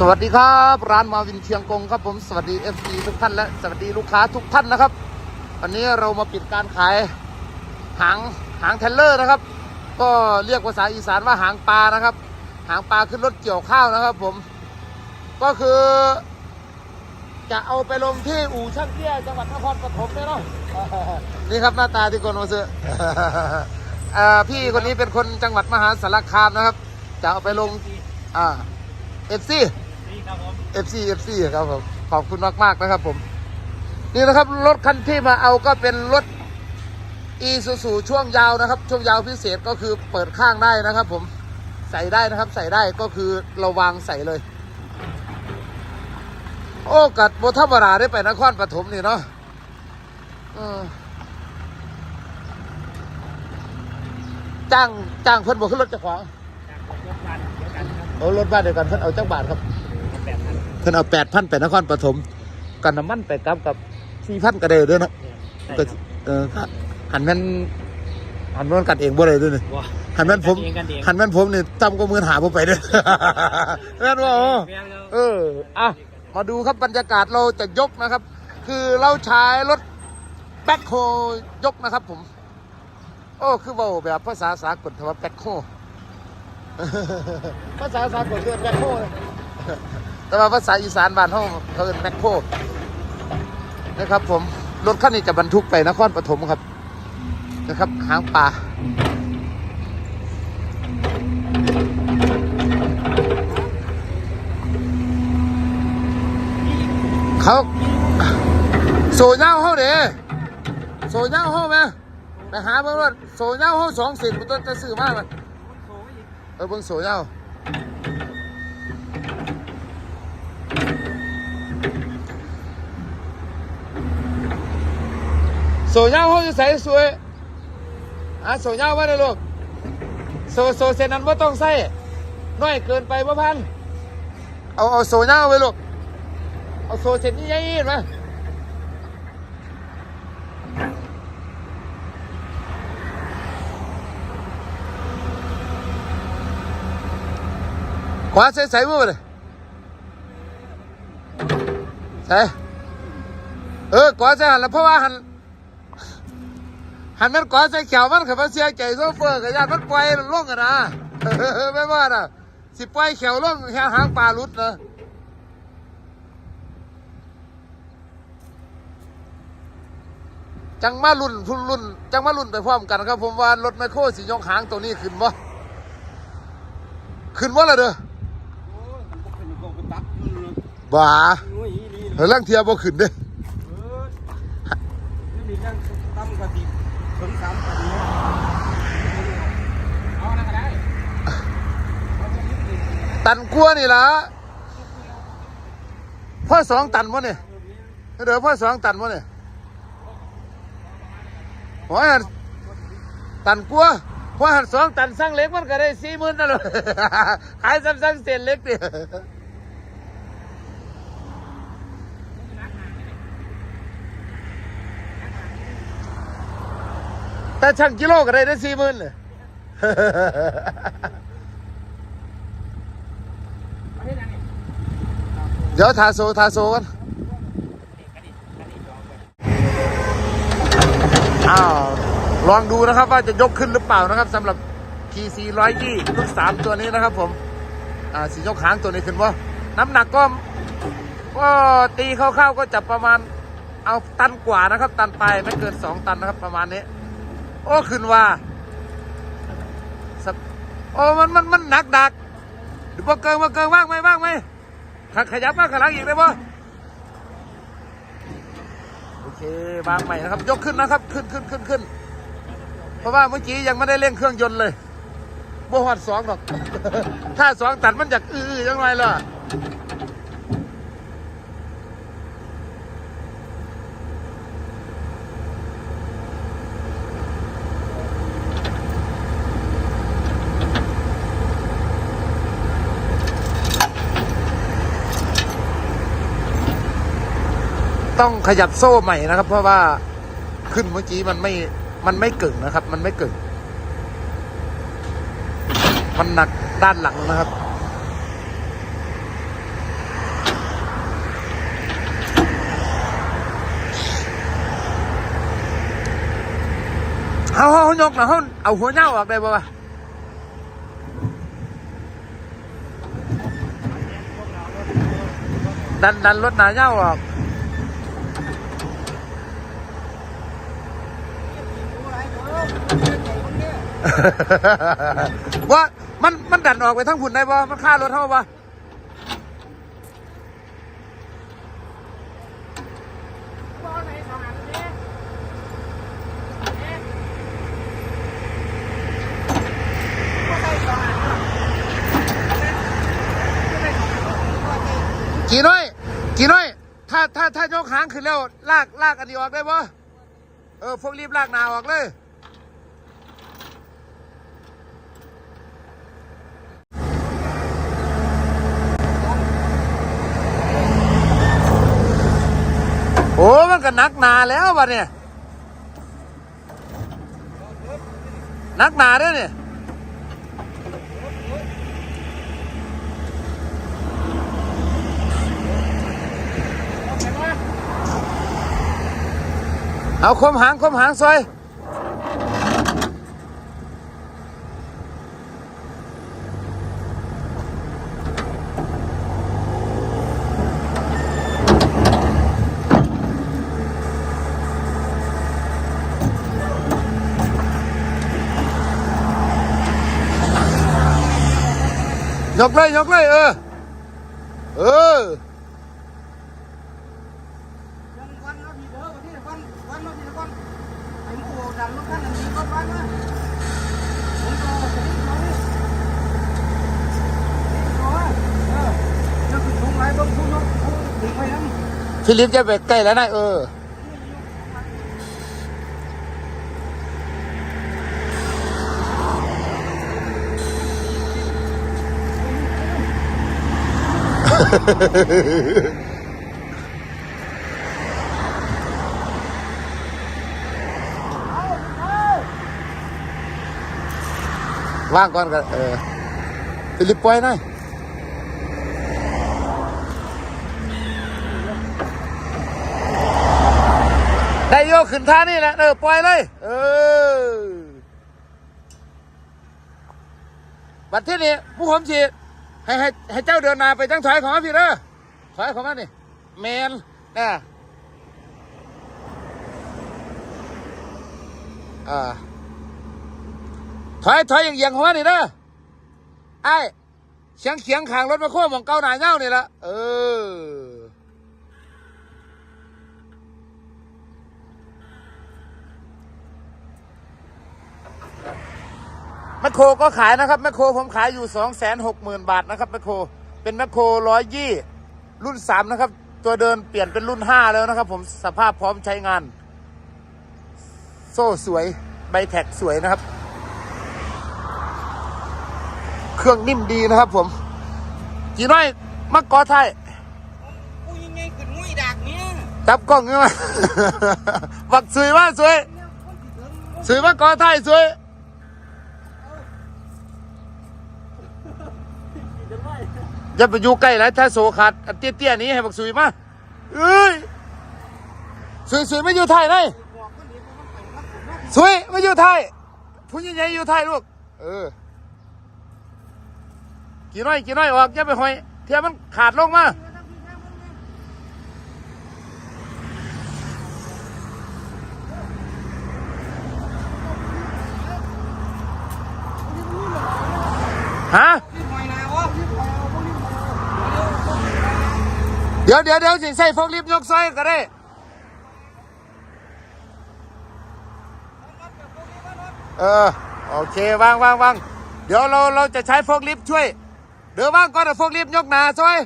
สวัสดีครับ ร้านมาวินเชียงกงครับผมสวัสดี FC ทุกท่านและสวัสดีลูกค้าทุกท่านนะครับ วันนี้เรามาปิดการขายหางหางเทเลอร์นะครับ ก็เรียกภาษาอีสานว่าหางปลานะครับ หางปลาขึ้นรถเกี่ยวข้าวนะครับผม ก็คือ จะเอาไปลงที่อู่ช่างเตี้ยจังหวัดนครปฐมเนี่ยเนาะนี่ครับหน้าตาที่คนมาซื้ออ่าพี่คนนี้เป็นคนจังหวัดมหาสารคามนะครับ จะเอาไปลงอ่าเอฟซี นี่ครับผมเอฟซีเอฟซีครับผมขอบคุณมากมากๆนะครับผม นี่นะครับรถคันที่มาเอาก็เป็นรถอีซูซูช่วงยาวนะครับ ช่วงยาวพิเศษก็คือเปิดข้างได้นะครับผมใส่ได้นะครับใส่ได้ก็คือเราวางใส่เลย โอ้กัดโบธรรมดาได้ไปนครปฐมนี่เนาะเออจ้างจ้างเพิ่นบอกขึ้นรถเจ้าของจากรถบ้านเดียวกันครับเอารถบ้านเดียวกันเพิ่นเอาจักบาทครับแปด พันเพิ่นเอาแปดพันไปนครปฐมกันน้ำมันไปกลับกับสี่พันก็ได้เด้วยเนาะใช่ก็ครับเออก็หันแม่นหันแม่นกัดเองบ่ได้ด้วยนี่ว้าหันแม่นผมกันเองกันเองหันแม่นผมนี่จำก็มือหาผมไปเด้อแม่นว่าแม่นแล้วเออ อะ มาดูครับบรรยากาศเราจะยกนะครับ คือเราใช้รถแบ็คโฮยกนะครับผม โอ้ คือเบาแบบภาษาสากลคำว่าแบ็คโฮ ภาษาสากลเรียกแบ็คโฮเลย แต่ว่าภาษาอีสานบ้านเขาเขาเรียกแบ็คโฮนะครับ ผมรถคันนี้จะบรรทุกไปนครปฐมครับ นะครับหางปลาเขาโซเน่าเขาเด้โซเน่าเขาไหมไปหาเบิ่งรถโซเน่าเขาสองสิบมันต้นจะซื้อมากมันเออเบิ่งโซเน่า โซเน่าเขาจะใส่สวยอะโซเน่ามาเลยลูกโซโซเซนนั้นว่าต้องใส่น้อยเกินไปบ่พันเอาเอาโซเน่าไว้ลูกเอาโซเซนนี่ยัยมาขวาใส่ใส่มือไปเลยใส่เออขวาใส่หันแล้วเพราะว่าหัน หันมันขวาใส่เขียวมันขับมาเสียใจโซเฟอร์กับยานมันปล่อยมันล่งกันนะไม่ว่าน่ะสิปล่อยเขียวล่งแค่หางปลาหลุดนะจังมารุ่นพุ่นรุ่นจังมารุ่นไปพร้อมกันครับ ผมว่ารถไมคโครสียกหางตัวนี้ขึ้นบ่ขึ้นบ่ละเด้อบ้าเฮ้ยลังเทียบ่ขึ้นเด้ ตันกลัวนี่ล่ะพ่อสองตันวะเนี่ยเดี๋ยวพ่อสองตันวะเนี่ยหัวหันตันกลัวหัวหันสองตันสร้างเล็กมันก็ได้สี่หมื่นนั่นแหละขายซ้ำซ้ำเศษเล็กดิ แต่ช่างกิโลก็ได้ได้สี่หมื่นเลยเดี๋ยวทาโซทาโซกันอ้าวลองดูนะครับว่าจะยกขึ้นหรือเปล่านะครับสำหรับ PC 120รุ่น3ตัวนี้นะครับ ผมอ่าสียกหางตัวนี้ขึ้นว่าน้ำหนักก็ก็ตีคร่าวๆก็จะประมาณเอาตันกว่านะครับ ตันไปไม่เกิน 2 ตันนะครับประมาณนี้ โอ้ขึ้นว่าสับโอ้มันมันมันหนักดักหรือว่เกินว่เกินว่างไหมว่างไหมขขยับมากขลังอีกได้ปะโอเควางใหม่นะครับ ยกขึ้นนะครับ ขึ้นขึ้นขึ้นขึ้น เพราะว่าเมื่อกี้ยังไม่ได้เร่งเครื่องยนต์เลยบ่หอดสองหรอก ถ้าสองตัดมันจากอื้อยังไงล่ะ ต้องขยับโซ่ใหม่นะครับ เพราะว่าขึ้นเมื่อกี้มันไม่ มันไม่เกึ่งนะครับ มันไม่เกึ่ง มันหนักด้านหลังนะครับ เอาเอายกนะเขเอาหัวเน่าออกได้ป่ะดันดันรถหนาเน่าออก ว่ามันมันดันออกไปทั้งหุ่นได้บ่มันฆ่ารถเท่าบ่กี่น้อยกี่น้อย ถ้าถ้าถ้ายกหางขึ้นแล้ว ลากลากอันนี้ออกได้บ่เออพวกรีบลากหนาออกเลย โอ้มันก็นักหนาแล้ววะเนี่ยนักหนาด้วยเนี่ยเอาคมหางคมหางซอย ยกเลย ยกเลย เออ เออ วันวันเราดีเด้อวันนี้วันวันเราดีวันไอ้หมูดำรถคันนี้ก็วันนะผมรอผมรอนี่รอเออจะขึ้นลงไห ลเบิ่งคุณเนาะถึงไปนั้นฟิลิปจะไปใกล้แล้วนะเออ ว่างก่อนกันเออฟิลิปปล่อยหน่อยได้โยกขึ้นท่านี่แหละ เออ ปล่อยเลย เออ บัดที่นี่ผู้ผมฉีด ให้ให้ให้เจ้าเดินหนาไปจังถอยของมาพี่เด้อถอยของมันี่แมนนะอ่าถอยถอยอย่างเอียงของมันี่เด้อไอ้เสียงเขียงขางรถมาโค้งมองเก้าหนาเง่านี่ละเออ มคโครก็ขายนะครับแมคโครผมขายอยู่สองแสนหกหมื่นบาทนะครับแมคโครเป็นแมคโครร้อยยี่รุ่นสามนะครับ ตัวเดินเปลี่ยนเป็นรุ่นห้าแล้วนะครับ ผมสภาพพร้อมใช้งาน โซ่สวยใบแท็กสวยนะครับ เครื่องนิ่มดีนะครับผมจีน้อยมักกอไทยกูยังไงขึ้นงุ้ยดากเนี่ยจับกล้องยังไงบักสวยมากสวยสวยมากกอไทยสวย อย่าไปอยู่ใกล้แล้วถ้าโซขาดอันเตี้ยๆนี้ให้บักสุยมาเอ้ยสุยสุยไม่อยู่ไทยเลยบอกคนนี้มันไปมันสุยไม่อยู่ไทยผู้ใหญ่ๆอยู่ไทยลูกเออกี่น้อยกี่น้อยออกอย่าไปหอยเทียมันขาดลงมาฮะ รีบหน่อยนะวะรีบหน่อยเอาพวกรีบหน่อย เดี๋ยวเดี๋ยวเดี๋ยวสิใส่ฟกลิฟต์ยกซอยก็ได้เออโอเคว่างว่างว่างเดี๋ยวเราเราจะใช้ฟกลิฟต์ช่วย เดี๋ยวว่างก่อนเอาฟกลิฟต์ยกหนาซอย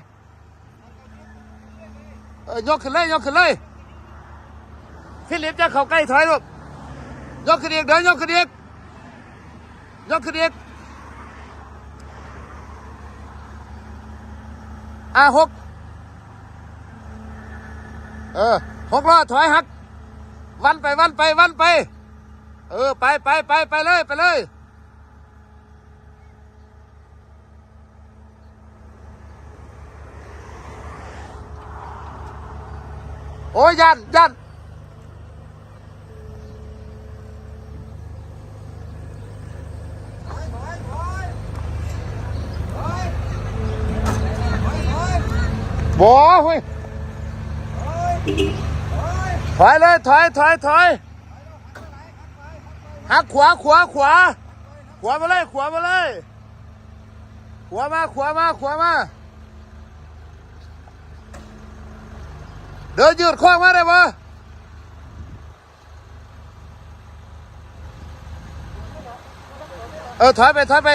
เออยกขึ้นเลยยกขึ้นเลยฟิลิปจะเข้าใกล้ถอยลูกยกขึ้นอีกเดี๋ยวยกขึ้นอีกยกขึ้นอีกอะหก เออหกล้อถอยหัก วันไปวันไปวันไป เออ ไปไปไปไปเลยไปเลยโอ้ยยันยันบ่เฮ้ย ถอยเลยถอยถอยถอยหักขวาขวาขวาขวามาเลยขวามาเลยขวามาขวามาขวามาเดินยืดข้องมาได้ปะเออถอยไปถอยไป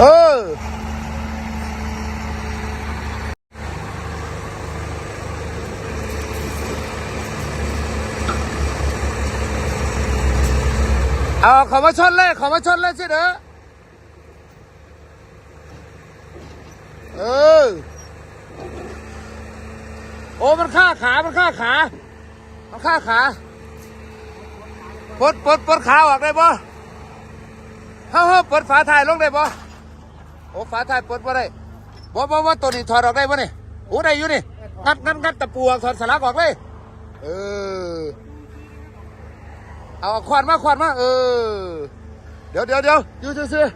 เออ เอาเขอมาชนเลยขอมาชนเลยสิเด้อเออโอ้มันฆ่าขา มันฆ่าขา มันฆ่าขาปลดปลดปลดขาออกได้ปะเฮ้าเฮ้าปลดฝาท้ายลงได้ปะโอ้ฝาท้ายปลดบ่ได้บ่บ่บ่ตัวนี้ถอดออกได้ปะนี่โอ้ได้อยู่นี่งัดงัดงัดตะปูออกถอดสลักออกเลยเออ เอาขวานมาขวานมาเออ เดี๋ยวเดี๋ยวเดี๋ยวอยู่ซื่อ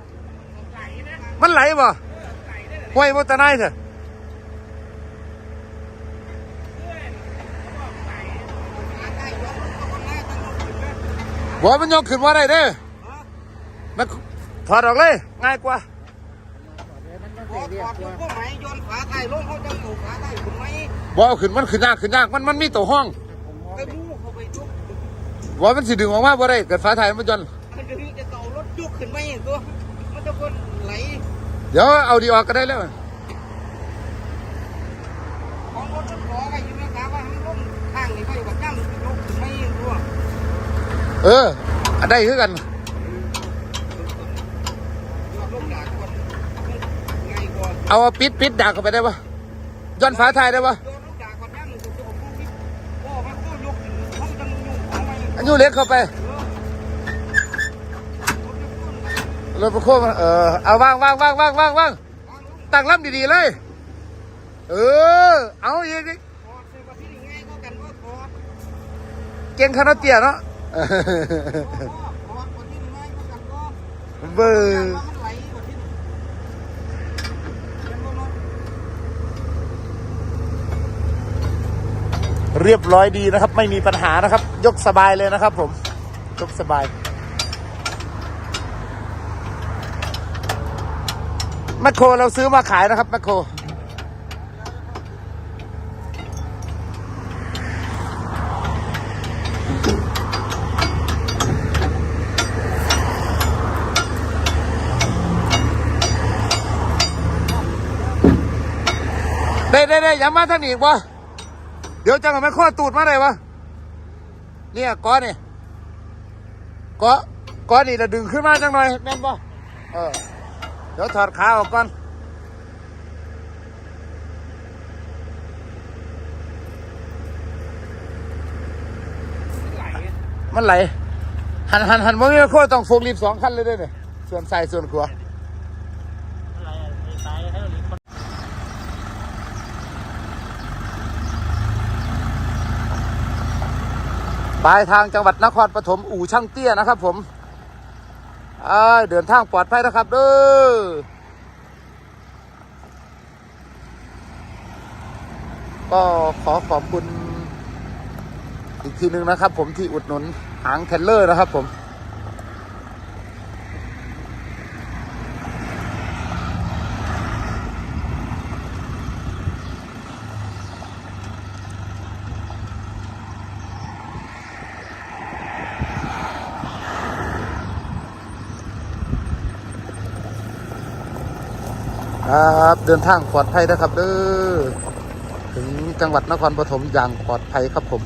ๆมันไหลบ่ห้วยมอตะไนายเถอะบ่มันยกขึ้นว่าได้เด้อมันถอดออกเลย ง่ายกว่าพอถอดมันก็ไหมโยนขาไทยลงเขาจะอยู่ขาไทยคุณไหมบ่เอาขึ้นมันขึ้นยากขึ้นยากมันมันมีตัวห้อง ไปมูเข้าไปจุก บ่มันสิดึงออกมาบ่ได้เกิดฟ้าไทายมันจนมันจะจะเต่ารถจุกขึ้นไหมตัวมันจะคนไหลเดี๋ยวเอาดีออกก็ได้แล้วของรถมันขอไงอยู่นะครับว่ามันล้มข้างนี่ไปกับย่ำยกขึ้นไหมตัวเอออันได้คือกันยอดลงดากคนไงก่อนเอาปิดปิดดักเข้าไปได้ปะย้อนฟ้าไทายได้ปะ ยูเล็กเข้าไปเออรถประโคมเออเอาวางวางวางวางวางวางตั้งลำดีๆเลย เออ เอาอีกพอเซฟที่ง่ายก็กันว่าพอเก่งขนาดเตี้ยเนาะเบอร์ มันไหลกว่าที่เป็นบ่เนาะ เรียบร้อยดีนะครับ ไม่มีปัญหานะครับ ยกสบายเลยนะครับ ผมยกสบาย แมคโครเราซื้อมาขายนะครับ แมคโครได้ได้ได้อย้ำมาทานอีกวะ ดี๋ยวจังกับแม่ข้อตูดมาได้วะเนี่ยก้อนนี่ก้อก้อนนี่เราดึงขึ้นมาจังหน่อยแม่นปะเออเดี๋ยวถอดขาออกก่อนมันไหลหันหันหันว่ามีแม่ข้อต้องโฟกรีบสองคันเลยด้วยเนี่ยส่วนใส่ส่วนขวา อะไรอะมีตายแล้วหรือคน ปลายทางจังหวัดนครปฐมอู่ช่างเตี้ยนะครับ ผมเเดินทางปลอดภัยนะครับเด้อก็ขอขอบคุณอีกทีหนึ่งนะครับ ผมที่อุดหนุนหางเทนเลอร์นะครับผม ครับเดินทางปลอดภัยนะครับเด้อถึงจังหวัดนครปฐมอย่างปลอดภัยครับผม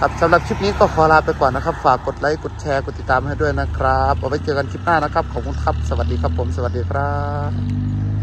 ครับสำหรับคลิปนี้ก็ขอลาไปก่อนนะครับ ฝากกดไลค์กดแชร์กดติดตามให้ด้วยนะครับเอาไว้เจอกันคลิปหน้านะครับขอบคุณครับสวัสดีครับผม สวัสดีครับ